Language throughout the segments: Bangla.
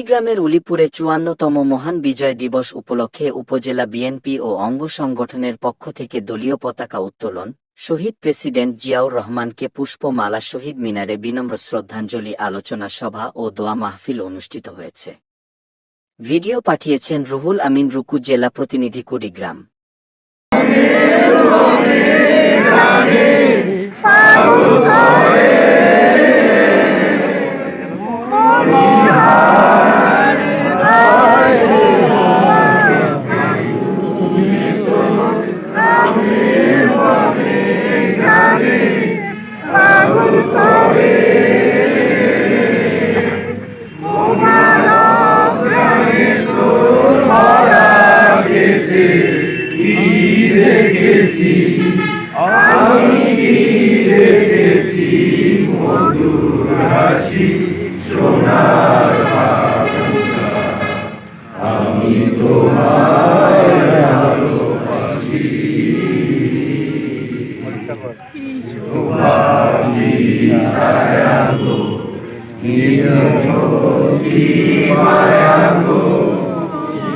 কুড়িগ্রামের উলিপুরে চুয়ান্নতম মহান বিজয় দিবস উপলক্ষে উপজেলা বিএনপি ও অঙ্গ সংগঠনের পক্ষ থেকে দলীয় পতাকা উত্তোলন, শহীদ প্রেসিডেন্ট জিয়াউর রহমানকে পুষ্পমালা, শহীদ মিনারে বিনম্র শ্রদ্ধাঞ্জলি, আলোচনা সভা ও দোয়া মাহফিল অনুষ্ঠিত হয়েছে। ভিডিও পাঠিয়েছেন রুহুল আমিন রুকু, জেলা প্রতিনিধি, কুড়িগ্রাম। কি দেখেছি আমি কি দেখেছি মধুর হাসি সোনার আমি তোমায় ভালোবাসি তোমার ছায়া গো নিজ মায়া গো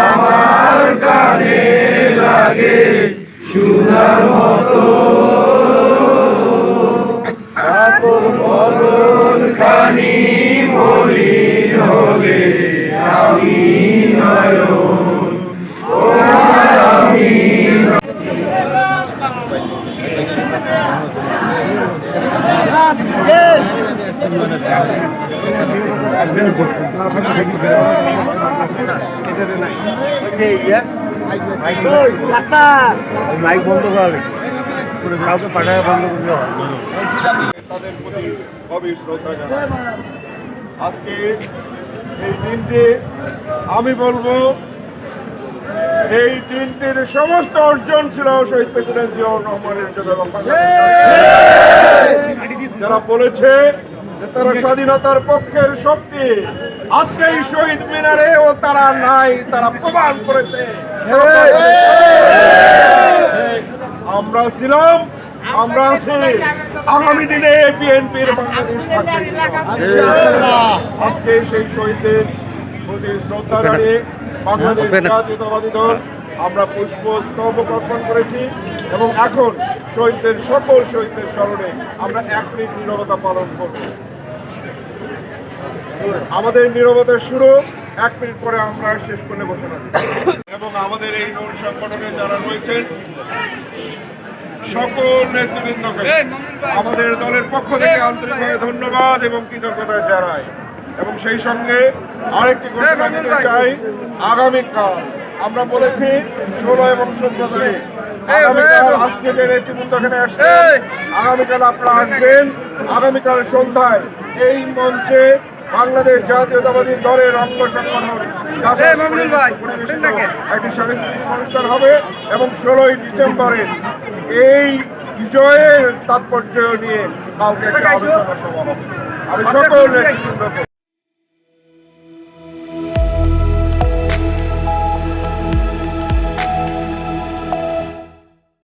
আমার কানে লাগে শোনার মতো আপন বদন খানি মলিন হলে আমি Yes! I've been a mic বন্ধ করা কাউকে পাঠায় বন্ধ করলে হয়। তাদের প্রতি গভীর শ্রদ্ধা জানাই। আজকে এই দিনটি আমি বলব এই দিনটির সমস্ত অর্জন ছিল শহীদ প্রেসিডেন্ট জিয়াউর রহমানের জন্য। যারা বলেছে তারা স্বাধীনতার পক্ষের শক্তি আজকে এই শহীদ মিনারে ও তারা নাই তারা প্রমাণ করেছে। আমরা ছিলাম আমরা আছি। আগামী দিনে বিএনপির বাংলাদেশ আজকে সেই শহীদদের প্রতি শ্রদ্ধা জানিয়ে বাংলাদেশ জাতীয়তাবাদী দল আমরা পুষ্প স্তম্ভ অর্পণ করেছি এবং এখন শহীদদের সকল শহীদদের স্মরণে আমরা এক মিনিট নীরবতা পালন করব। আমাদের নীরবতার শুরু এক মিনিট পরে আমরা শেষ করে ঘোষণা। এবং আমাদের এই নৌ সংগঠনে যারা রয়েছেন সকল নেতৃবৃন্দকে আমাদের দলের পক্ষ থেকে আন্তরিকভাবে ধন্যবাদ এবং কৃতজ্ঞতা জানাই। এবং সেই সঙ্গে আরেকটি ঘোষণা দিতে চাই আগামীকাল আমরা বলেছি ষোলো এবং চোদ্দ তারিখ। আগামীকাল আজকে যে নেতৃবৃন্দ এখানে আসছে আগামীকাল আপনারা আসবেন আগামীকাল সন্ধ্যায় এই মঞ্চে বাংলাদেশ জাতীয়তাবাদী দলের অঙ্গ সংগঠন একটি সাংস্কৃতিক অনুষ্ঠান হবে এবং ষোলোই ডিসেম্বরে এই বিজয়ের তাৎপর্য নিয়ে হবে আমি সকল